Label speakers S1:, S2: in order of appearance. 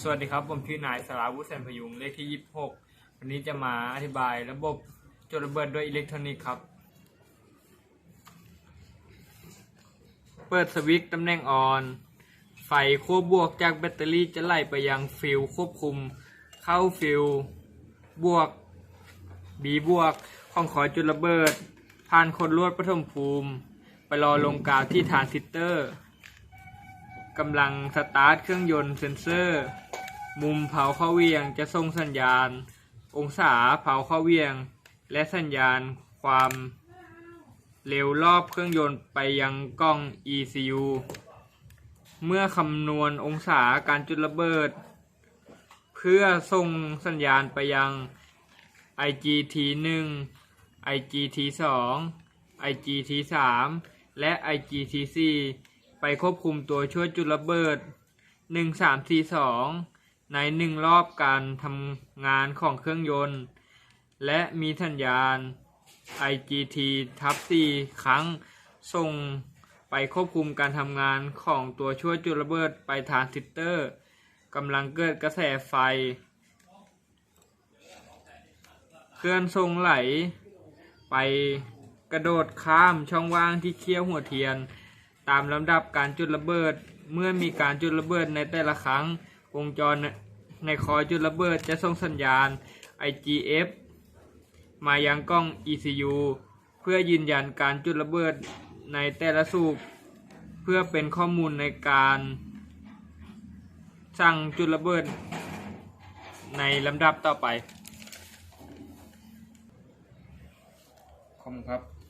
S1: สวัสดีครับ ผมชื่อนายสราวุฒิแสนพยุงเลขที่ 26 วันนี้จะมาอธิบายระบบจุดระเบิดด้วยอิเล็กทรอนิกส์ครับ เปิดสวิตช์ตำแหน่งออน ไฟขั้วบวกจากแบตเตอรี่จะไหลไปยังฟิลควบคุม เข้าฟิลบวก B บวกของขอจุดระเบิด ผ่านคนลวดปฐมภูมิ ไปรอลงกาวที่ฐานซิสเตอร์ กำลังสตาร์ทเครื่องยนต์เซ็นเซอร์ มุมเผาข้าเวียงจะส่งสัญญาณ องศาเผาข้าเวียง และสัญญาณความเร็วรอบเครื่องยนต์ไปยังกล้อง ECU เมื่อคำนวณองศาการจุดระเบิด เพื่อส่งสัญญาณไปยัง IGT 1 IGT 2 IGT 3และ IGT 4 ไปควบคุมตัวช่วยจุดระเบิด 1342 ในหนึ่งรอบการทำงานของเครื่องยนต์ และมีสัญญาณ IGT ทับ4ครั้งส่งไปควบคุมการทำงานของตัวช่วยจุดระเบิดไปทานซิสเตอร์กำลังเกิดกระแสไฟ เคลื่อนทรงไหล ไปกระโดดข้ามช่องว่างที่เคี้ยวหัวเทียน ตามลำดับการจุดระเบิด เมื่อมีการจุดระเบิดในแต่ละครั้ง วงจรในคอยจุดระเบิดจะส่งสัญญาณ IGF มายังกล้อง ECU เพื่อยืนยันการจุดระเบิดในแต่ละสูบเพื่อเป็นข้อมูลในการสั่งจุดระเบิดในลำดับต่อไป
S2: ขอบคุณครับ